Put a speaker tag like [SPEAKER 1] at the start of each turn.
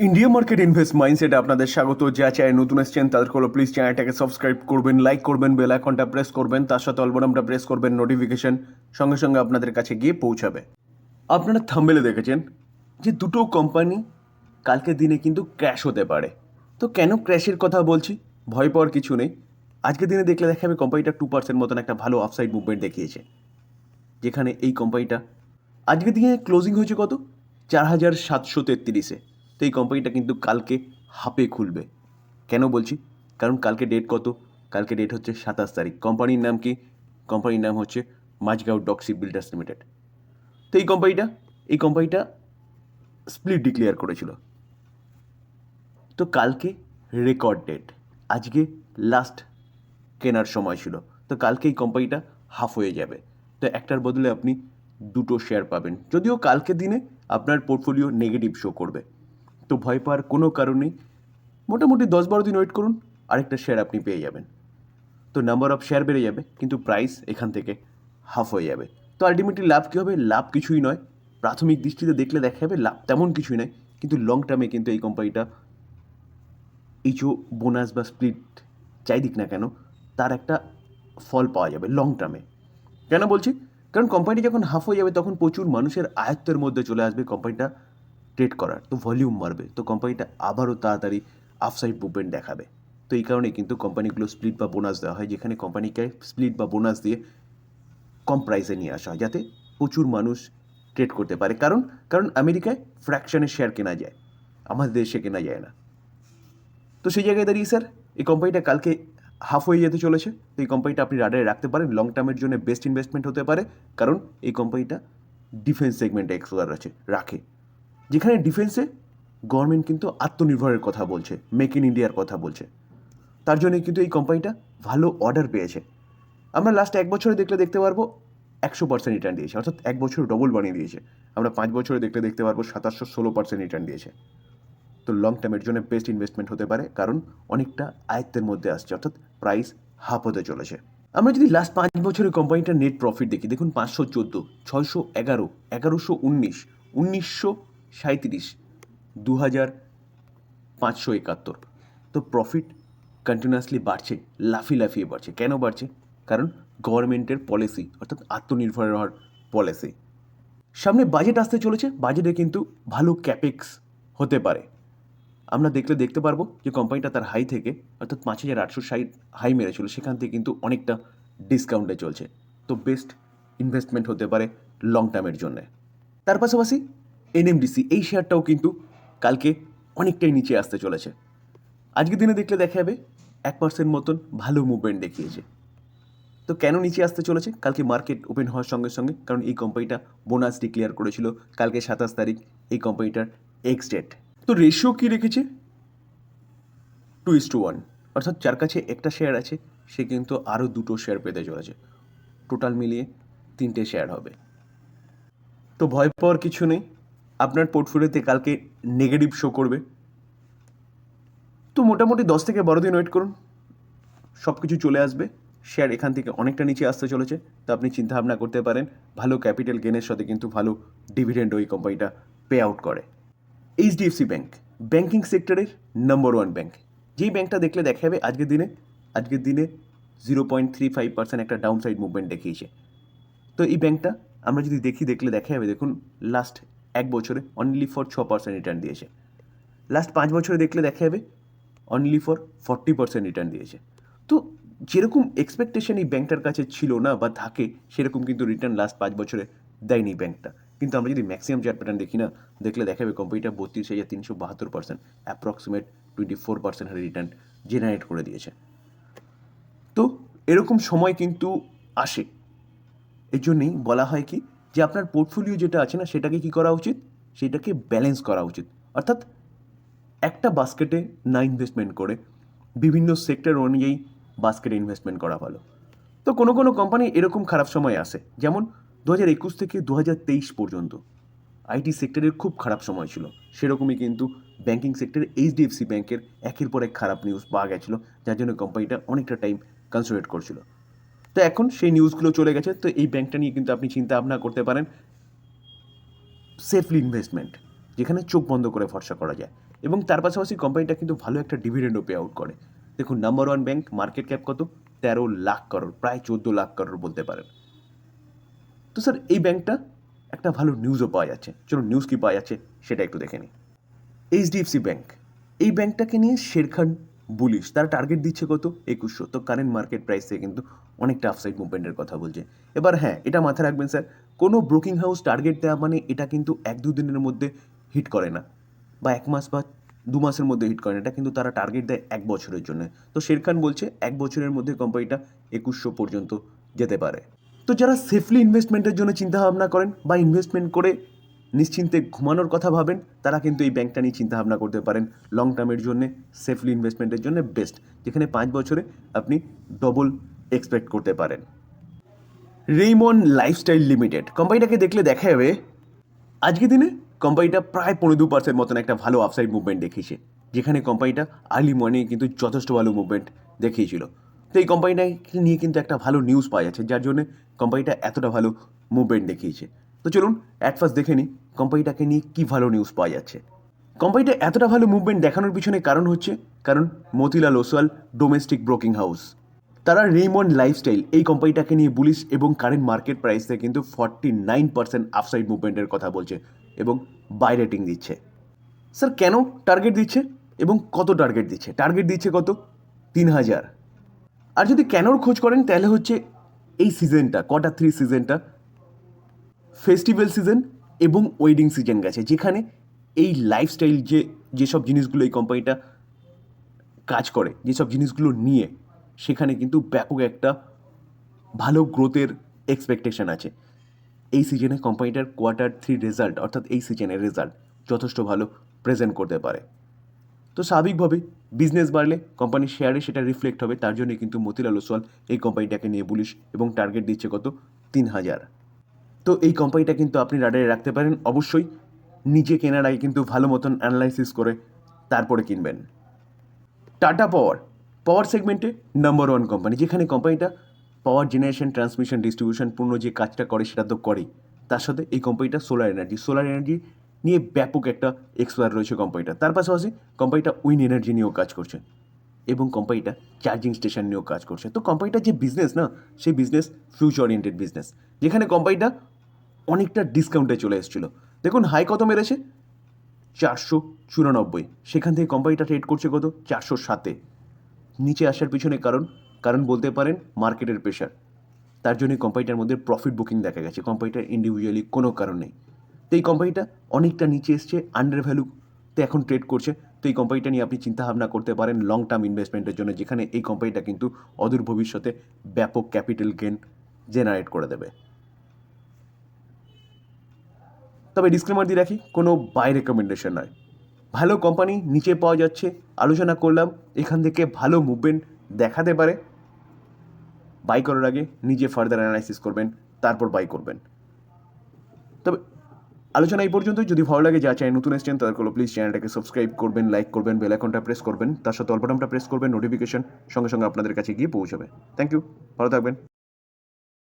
[SPEAKER 1] India market invest মাইন্ডসেটে আপনাদের স্বাগত। যা চায় নতুন এসছেন, তাদের হলো প্লিজ চ্যানেলটাকে সাবস্ক্রাইব করবেন লাইক করবেন বেল আইকনটা প্রেস করবেন, তার সাথে অলবনামটা প্রেস করবেন নোটিফিকেশন সঙ্গে সঙ্গে আপনাদের কাছে গিয়ে পৌঁছাবে। আপনারা থাম্বেলে দেখেছেন যে দুটো কোম্পানি কালকের দিনে কিন্তু ক্র্যাশ হতে পারে। তো কেন ক্র্যাশের কথা বলছি? ভয় পাওয়ার কিছু নেই। আজকের দিনে দেখলে দেখা যাবে কোম্পানিটা টু পার্সেন্ট মতন একটা ভালো আপসাইড মুভমেন্ট দেখিয়েছে। যেখানে এই কোম্পানিটা আজকের দিনে ক্লোজিং হয়েছে কত? চার হাজার সাতশো তেত্রিশে। এই কোম্পানিটা কিন্তু কালকে হাফে খুলবে। কেন বলছি? কারণ কালকে ডেট কত? কালকে ডেট হচ্ছে সাতাশ তারিখ। কোম্পানির নাম কি? কোম্পানির নাম হচ্ছে মাঝগাঁও ডক্সি বিল্ডার্স লিমিটেড তো এই কোম্পানিটা এই কোম্পানিটা স্প্লিট ডিক্লেয়ার করেছিল। তো কালকে রেকর্ড ডেট আজকে লাস্ট কেনার সময় ছিল। তো কালকে এই কোম্পানিটা হাফ হয়ে যাবে। তো একটার বদলে আপনি দুটো শেয়ার পাবেন। যদিও কালকে দিনে আপনার পোর্টফোলিও নেগেটিভ শো করবে। তো ভয় পাওয়ার কোনো কারণ নেই। মোটামুটি দশ বারো দিন ওয়েট করুন, আরেকটা শেয়ার আপনি পেয়ে যাবেন। তো নাম্বার অফ শেয়ার বেড়ে যাবে, কিন্তু প্রাইস এখান থেকে হাফ হয়ে যাবে। তো আলটিমেটলি লাভ কী হবে? লাভ কিছুই নয়। প্রাথমিক দৃষ্টিতে দেখলে দেখা যাবে, লাভ তেমন কিছুই নয়, কিন্তু লং টার্মে কিন্তু এই কোম্পানিটা এই যে বোনাস বা স্প্লিট যাই দিক না কেন, তার একটা ফল পাওয়া যাবে লং টার্মে কেন বলছি? কারণ কোম্পানি যখন হাফ হয়ে যাবে, তখন প্রচুর মানুষের আয়ত্তের মধ্যে চলে আসবে কোম্পানিটা ট্রেড করার, তো ভলিউম মারবে তো কোম্পানিটা আবারও তাড়াতাড়ি আফসাইড মুভমেন্ট দেখাবে। তো এই কারণে কিন্তু কোম্পানিগুলো স্প্লিট বা বোনাস দেওয়া হয়, যেখানে কোম্পানিকে স্প্লিট বা বোনাস দিয়ে কম প্রাইসে নিয়ে আসা হয়, যাতে প্রচুর মানুষ ট্রেড করতে পারে। কারণ কারণ আমেরিকায় ফ্র্যাকশনের শেয়ার কেনা যায়, আমাদের দেশে কেনা যায় না। তো সেই জায়গায় দাঁড়িয়ে স্যার এই কোম্পানিটা কালকে হাফ হয়ে যেতে চলেছে, তো এই কোম্পানিটা আপনি রাডারে রাখতে পারেন লং টার্মের জন্য বেস্ট ইনভেস্টমেন্ট হতে পারে, কারণ এই কোম্পানিটা ডিফেন্স সেগমেন্টে এক্সপ্লোর আছে, রাখে। যেখানে ডিফেন্সে গভর্নমেন্ট কিন্তু আত্মনির্ভরের কথা বলছে মেক ইন ইন্ডিয়ার কথা বলছে। তার জন্য কিন্তু এই কোম্পানিটা ভালো অর্ডার পেয়েছে। আমরা লাস্ট এক বছরে দেখলে দেখতে পারব একশো পার্সেন্ট রিটার্ন দিয়েছে, অর্থাৎ এক বছর ডবল বানিয়ে দিয়েছে। আমরা পাঁচ বছরে দেখলে দেখতে পারব সাতাশশো ষোলো পার্সেন্ট রিটার্ন দিয়েছে। তো লং টার্মের জন্য বেস্ট ইনভেস্টমেন্ট হতে পারে, কারণ অনেকটা আয়ত্তের মধ্যে আসছে, অর্থাৎ প্রাইস হাফ হতে চলেছে। আমরা যদি লাস্ট পাঁচ বছরের কোম্পানিটার নেট প্রফিট দেখি, দেখুন পাঁচশো চোদ্দ, ছয়শো এগারো, এগারোশো উনিশ, উনিশশো সাঁত্রিশ দু হাজার পাঁচশো একাত্তর। তো প্রফিট কন্টিনিউয়াসলি বাড়ছে, লাফিয়ে লাফিয়ে বাড়ছে। কেন বাড়ছে? কারণ গভর্নমেন্টের পলিসি অর্থাৎ আত্মনির্ভর হওয়ার পলিসি সামনে বাজেট আসতে চলেছে বাজেটে কিন্তু ভালো ক্যাপেক্স হতে পারে। আমরা দেখলে দেখতে পারব যে কোম্পানিটা তার হাই থেকে, অর্থাৎ পাঁচ হাজার আটশো ষাট হাই মেরেছিল, সেখান থেকে কিন্তু অনেকটা ডিসকাউন্টে চলছে। তো বেস্ট ইনভেস্টমেন্ট হতে পারে লং টার্মের জন্যে। তার পাশাপাশি এনএমডিসি, এই শেয়ারটাও কিন্তু কালকে অনেকটাই নিচে আসতে চলেছে। আজকের দিনে দেখলে দেখা যাবে এক পার্সেন্ট মতন ভালো মুভমেন্ট দেখিয়েছে। তো কেন নিচে আসতে চলেছে? কালকে মার্কেট ওপেন হওয়ার সঙ্গে সঙ্গে, কারণ এই কোম্পানিটা বোনাস ডিক্লেয়ার করেছিল কালকে সাতাশ তারিখ, এই কোম্পানিটার এক্স ডেট তো রেশিও কী রেখেছে? টু ইস টু ওয়ান অর্থাৎ যার কাছে একটা শেয়ার আছে, সে কিন্তু আরও দুটো শেয়ার পেতে চলেছে। টোটাল মিলিয়ে তিনটে শেয়ার হবে। তো ভয় পাওয়ার কিছু নেই। আপনার পোর্টফোলিওতে কালকে নেগেটিভ শো করবে। তো মোটামুটি দশ থেকে বারো দিন ওয়েট করুন। সব কিছু চলে আসবে। শেয়ার এখান থেকে অনেকটা নিচে আসতে চলেছে। তো আপনি চিন্তা ভাবনা করতে পারেন, ভালো ক্যাপিটাল গেনের সাথে কিন্তু ভালো ডিভিডেন্ড ওই কোম্পানিটা পে আউট করে। এইচডিএফসি ব্যাংক ব্যাংকিং সেক্টরের নম্বর ওয়ান ব্যাঙ্ক যেই ব্যাঙ্কটা দেখলে দেখা যাবে আজকের দিনে আজকের দিনে zero point three five percent একটা ডাউন সাইড মুভমেন্ট দেখিয়েছে। তো এই ব্যাঙ্কটা আমরা যদি দেখি, দেখলে দেখা যাবে দেখুন লাস্ট এক বছরে অনলি ফর ছ পার্সেন্ট রিটার্ন দিয়েছে। লাস্ট পাঁচ বছরে দেখলে দেখা যাবে only for forty percent return দিয়েছে। তো যেরকম এক্সপেকটেশন এই ব্যাংকটার কাছে ছিল না বা থাকে, সেরকম কিন্তু রিটার্ন লাস্ট পাঁচ বছরে দেয়নি ব্যাংকটা কিন্তু আমরা যদি ম্যাক্সিমাম চার্ট প্যাটার্ন দেখি না, দেখলে দেখা যাবে কোম্পানিটা বত্রিশ হাজার তিনশো বাহাত্তর percent approximate twenty four percent হারে রিটার্ন জেনারেট করে দিয়েছে। তো এরকম সময় কিন্তু আসে। এর জন্যেই বলা হয় কি যে আপনার পোর্টফোলিও যেটা আছে না, সেটাকে কি করা উচিত? সেটাকে ব্যালেন্স করা উচিত। অর্থাৎ একটা বাস্কেটে না ইনভেস্টমেন্ট করে বিভিন্ন সেক্টর অনুযায়ী বাস্কেটে ইনভেস্টমেন্ট করা ভালো। তো কোনো কোনো কোম্পানি এরকম খারাপ সময় আসে। যেমন দু হাজার একুশ থেকে দু হাজার তেইশ পর্যন্ত আইটি সেক্টরের খুব খারাপ সময় ছিল। সেরকমই কিন্তু ব্যাংকিং সেক্টরে এইচডিএফসি ব্যাংকের একের পর এক খারাপ নিউজ পাওয়া গেছিল, যার জন্য কোম্পানিটা অনেকটা টাইম কনসেন্ট্রেট করছিল। তো এখন সেই নিউজগুলো চলে গেছে, তো এই ব্যাংকটা নিয়ে কিন্তু আপনি চিন্তা ভাবনা করতে পারেন। সেফলি ইনভেস্টমেন্ট যেখানে চোখ বন্ধ করে ভরসা করা যায়। এবং তার পাশাপাশি কোম্পানিটা কিন্তু ভালো একটা ডিভিডেন্ডও পে আউট করে। দেখুন number one bank market cap কত? তেরো লাখ করোড় প্রায় চোদ্দ লাখ করোড় বলতে পারেন। তো স্যার এই ব্যাংকটা একটা ভালো নিউজও পাওয়া যাচ্ছে। চলো নিউজ কী পাওয়া যাচ্ছে, সেটা একটু দেখে নিই। এইচডিএফসি ব্যাংক এই ব্যাংকটাকে নিয়ে শেরখান বুলিশ তারা টার্গেট দিচ্ছে কত? একুশশো। তো কারেন্ট মার্কেট প্রাইস কিন্তু অনেকটা আপসাইড মুভমেন্টের কথা বলছে। এবার হ্যাঁ এটা মাথায় রাখবেন স্যার কোনো ব্রোকিং হাউস টার্গেট দেওয়া মানে এটা কিন্তু এক দিনের মধ্যে হিট করে না। বা এক মাস বা দু মাসের মধ্যে হিট করে না। এটা কিন্তু তারা টার্গেট দেয় এক বছরের জন্য। তো শের খান বলছে এক বছরের মধ্যে কোম্পানিটা একুশশো পর্যন্ত যেতে পারে। তো যারা সেফলি ইনভেস্টমেন্টের জন্য চিন্তা ভাবনা করেন বা ইনভেস্টমেন্ট করে নিশ্চিন্তে ঘুমানোর কথা ভাবেন, তারা কিন্তু এই ব্যাংকটা নিয়ে চিন্তা ভাবনা করতে পারেন। লং টার্মের জন্য সেফলি ইনভেস্টমেন্টের জন্য বেস্ট যেখানে পাঁচ বছরে আপনি ডবল এক্সপেক্ট করতে পারেন। রেইমন লাইফস্টাইল লিমিটেড কোম্পানিটাকে দেখলে দেখা যাবে, আজকের দিনে কোম্পানিটা প্রায় পনেরো দু পার্সেন্ট মতন একটা ভালো আপসাইড মুভমেন্ট দেখিয়েছে, যেখানে কোম্পানিটা আর্লি মর্নিং কিন্তু যথেষ্ট ভালো মুভমেন্ট দেখিয়েছিল। তো এই কোম্পানিটাকে নিয়ে কিন্তু একটা ভালো নিউজ পাওয়া যাচ্ছে, যার জন্য কোম্পানিটা এতটা ভালো মুভমেন্ট দেখিয়েছে। তো চলুন অ্যাট ফার্স্ট দেখে নিই কোম্পানিটাকে নিয়ে কী ভালো নিউজ পাওয়া যাচ্ছে? কোম্পানিটা এতটা ভালো মুভমেন্ট দেখানোর পিছনে কারণ হচ্ছে, কারণ Motilal Oswal domestic broking house তারা রেমন্ড লাইফস্টাইল এই কোম্পানিটাকে নিয়ে বুলিশ এবং কারেন্ট মার্কেট প্রাইসে কিন্তু ফর্টি নাইন পার্সেন্ট আপসাইড মুভমেন্টের কথা বলছে এবং বাই রেটিং দিচ্ছে। স্যার কেন টার্গেট দিচ্ছে এবং কত টার্গেট দিচ্ছে? টার্গেট দিচ্ছে কত? তিন হাজার আর যদি কেনর খোঁজ করেন, তাহলে হচ্ছে এই সিজনটা কটা থ্রি সিজনটা ফেস্টিভ্যাল সিজন এবং ওয়েডিং সিজন গেছে, যেখানে এই লাইফস্টাইল যে, যেসব জিনিসগুলো এই কোম্পানিটা কাজ করে, যেসব জিনিসগুলো নিয়ে, সেখানে কিন্তু ব্যাপক একটা ভালো গ্রোথের এক্সপেকটেশন আছে। এই সিজনে কোম্পানিটার কোয়ার্টার থ্রি রেজাল্ট অর্থাৎ এই সিজনের রেজাল্ট যথেষ্ট ভালো প্রেজেন্ট করতে পারে। তো স্বাভাবিকভাবেই বিজনেস বাড়লে কোম্পানির শেয়ারে সেটা রিফ্লেক্ট হবে, তার জন্য কিন্তু মতিলাল ওসওয়াল এই কোম্পানিটাকে নিয়ে বুলিশ এবং টার্গেট দিচ্ছে কত? তিন হাজার। তো এই কোম্পানিটা কিন্তু আপনি রাডারে রাখতে পারেন। অবশ্যই নিজে কেনার আগে কিন্তু ভালো মতন অ্যানালাইসিস করে তারপরে কিনবেন। টাটা পাওয়ার পাওয়ার সেগমেন্টে নাম্বার ওয়ান কোম্পানি যেখানে কোম্পানিটা পাওয়ার জেনারেশন ট্রান্সমিশন ডিস্ট্রিবিউশন পূর্ণ যে কাজটা করে সেটা তো করেই। তার সাথে এই কোম্পানিটা সোলার এনার্জি সোলার এনার্জি নিয়ে ব্যাপক একটা এক্সপায়ার রয়েছে কোম্পানিটা তার পাশাপাশি কোম্পানিটা উইন এনার্জি নিয়েও কাজ করছে এবং কোম্পানিটা চার্জিং স্টেশন নিয়েও কাজ করছে। তো কোম্পানিটার যে বিজনেস না, সেই বিজনেস ফিউচার ওরিয়েন্টেড বিজনেস যেখানে কোম্পানিটা অনেকটা ডিসকাউন্টে চলে এসেছিল। দেখুন হাই কত মেরেছে? চারশো চুরানব্বই। সেখান থেকে কোম্পানিটা ট্রেড করছে কত? চারশো সাতে। নিচে আসার পিছনে কারণ কারণ বলতে পারেন মার্কেটের প্রেশার তার জন্য কোম্পানিটার মধ্যে প্রফিট বুকিং দেখা গেছে। কোম্পানিটার ইন্ডিভিজুয়ালি কোনো কারণ নেই। তো এই কোম্পানিটা অনেকটা নিচে এসছে আন্ডার ভ্যালুতে এখন ট্রেড করছে। তো এই কোম্পানিটা নিয়ে আপনি চিন্তা ভাবনা করতে পারেন লং টার্ম ইনভেস্টমেন্টের জন্য, যেখানে এই কোম্পানিটা কিন্তু অদূর ভবিষ্যতে ব্যাপক ক্যাপিটাল গেন জেনারেট করে দেবে। তবে ডিসক্লেমার দিয়ে রাখি, কোনো বাই রেকমেন্ডেশন নয়। ভালো কোম্পানি নিচে পাওয়া যাচ্ছে, আলোচনা করলাম, এখান থেকে ভালো মুভমেন্ট দেখাতে পারে। বাই করার আগে নিজে ফার্দার অ্যানালাইসিস করবেন, তারপর বাই করবেন। তবে আলোচনা এই পর্যন্ত যদি ভালো লাগে, যা চাই নতুন এসছেন, তাদের করল প্লিজ চ্যানেলটাকে সাবস্ক্রাইব করবেন লাইক করবেন বেল আইকনটা প্রেস করবেন। তার সাথে অল্পটামটা প্রেস করবেন নোটিফিকেশন সঙ্গে সঙ্গে আপনাদের কাছে গিয়ে পৌঁছাবে। থ্যাংক ইউ ভালো থাকবেন।